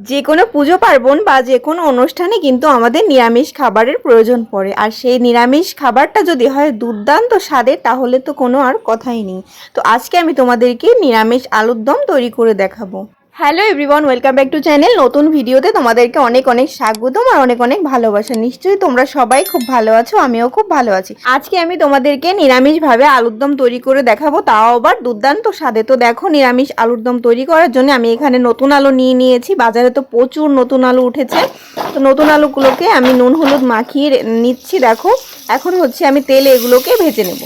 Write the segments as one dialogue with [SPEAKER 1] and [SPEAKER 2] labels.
[SPEAKER 1] যে কোনো পুজো পার্বণ বা যে কোনো অনুষ্ঠানে কিন্তু আমাদের নিরামিষ খাবারের প্রয়োজন পড়ে। আর সেই নিরামিষ খাবারটা যদি হয় দুর্দান্ত স্বাদের, তাহলে তো কোনো আর কথাই নেই। তো আজকে আমি তোমাদেরকে নিরামিষ আলুর দম তৈরি করে দেখাবো। Hello everyone welcome back to channel নতুন ভিডিওতে তোমাদেরকে অনেক অনেক স্বাগতম আর অনেক অনেক ভালোবাসা। নিশ্চয়ই তোমরা সবাই খুব ভালো আছো, আমিও খুব ভালো আছি। আজকে আমি তোমাদেরকে নিরামিষভাবে আলুর দম তৈরি করে দেখাবো, তাও আবার দুর্দান্ত স্বাদে। তো দেখো নিরামিষ আলুর দম তৈরি করার জন্য আমি এখানে নতুন আলু নিয়ে নিয়েছি। বাজারে তো প্রচুর নতুন আলু উঠেছে। তো নতুন আলুগুলোকে আমি নুন হলুদ মাখিয়ে নিচ্ছি, দেখো। এখন হচ্ছে আমি তেলে এগুলোকে ভেজে নেব।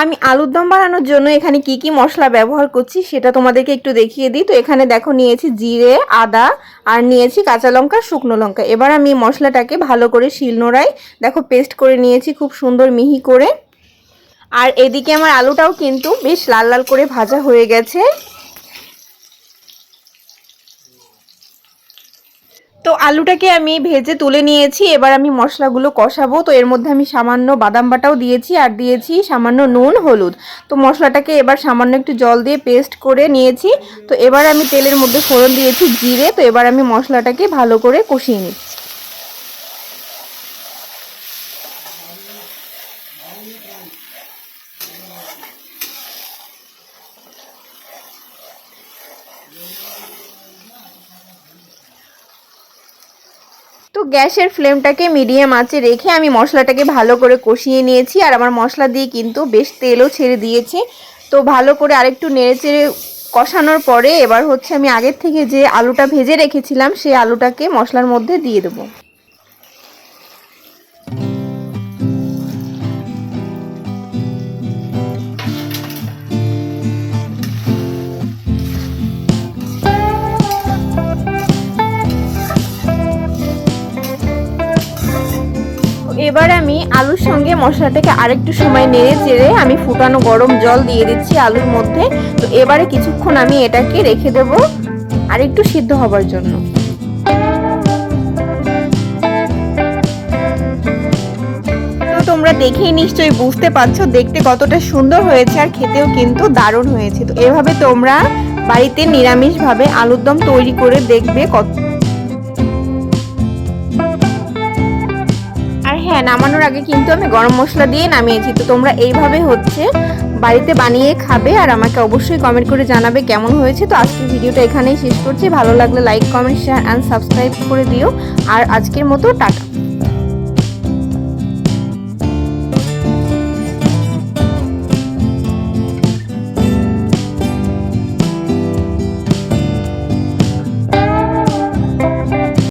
[SPEAKER 1] আমি আলুর দম বানানোর জন্য এখানে কি কি মশলা ব্যবহার করছি সেটা তোমাদেরকে একটু দেখিয়ে দিই। তো এখানে দেখো নিয়েছি জিরে, আদা আর নিয়েছি কাঁচা লঙ্কা, শুকনো লঙ্কা। এবার আমি মশলাটাকে ভালো করে শিলনোড়ায় দেখো পেস্ট করে নিয়েছি খুব সুন্দর মিহি করে। আর এদিকে আমার আলুটাও কিন্তু বেশ লাল লাল করে ভাজা হয়ে গেছে। তো আলুটাকে আমি ভেজে তুলে নিয়েছি। এবার আমি মশলাগুলো কষাবো। তো এর মধ্যে আমি সামান্য বাদাম বাটাও দিয়েছি আর দিয়েছি সামান্য নুন, হলুদ। তো মশলাটাকে এবার সামান্য একটু জল দিয়ে পেস্ট করে নিয়েছি। তো এবার আমি তেলের মধ্যে ফোড়ন দিয়েছি জিরে। তো এবার আমি মশলাটাকে ভালো করে কষিয়ে নিচ্ছি। তো গ্যাসের ফ্লেমটাকে মিডিয়াম আঁচে রেখে আমি মশলাটাকে ভালো করে কষিয়ে নিয়েছি আর আমার মশলা দিয়ে কিন্তু বেশ তেলও ছেড়ে দিয়েছে। তো ভালো করে আরেকটু নেড়ে চেড়ে কষানোর পরে এবার হচ্ছে আমি আগের থেকে যে আলুটা ভেজে রেখেছিলাম, সেই আলুটাকে মশলার মধ্যে দিয়ে দেবো। এবার আমি আলুর সঙ্গে মশলাটাকে আরেকটু সময় নেড়ে চেড়ে আমি ফুটানো গরম জল দিয়ে দিচ্ছি আলুর মধ্যে। তো এবারে কিছুক্ষণ আমি এটাকে রেখে দেব আর একটু সিদ্ধ হবার জন্য। তোমরা দেখেই নিশ্চয়ই বুঝতে পারছ, দেখতে কতটা সুন্দর হয়েছে আর খেতেও কিন্তু দারুণ হয়েছে। তো এভাবে তোমরা বাড়িতে নিরামিষভাবে আলুর দম তৈরি করে দেখবে কত হ্যাঁ নামানোর আগে কিন্তু আমি গরম মশলা দিয়ে নামিয়েছি। তো তোমরা এইভাবে হচ্ছে বাড়িতে বানিয়ে খাবে আর আমাকে অবশ্যই কমেন্ট করে জানাবে কেমন হয়েছে। তো আজকের ভিডিওটা এখানেই শেষ করছি। ভালো লাগলে like comment share and subscribe করে দিও। আর আজকের মতো টাটা।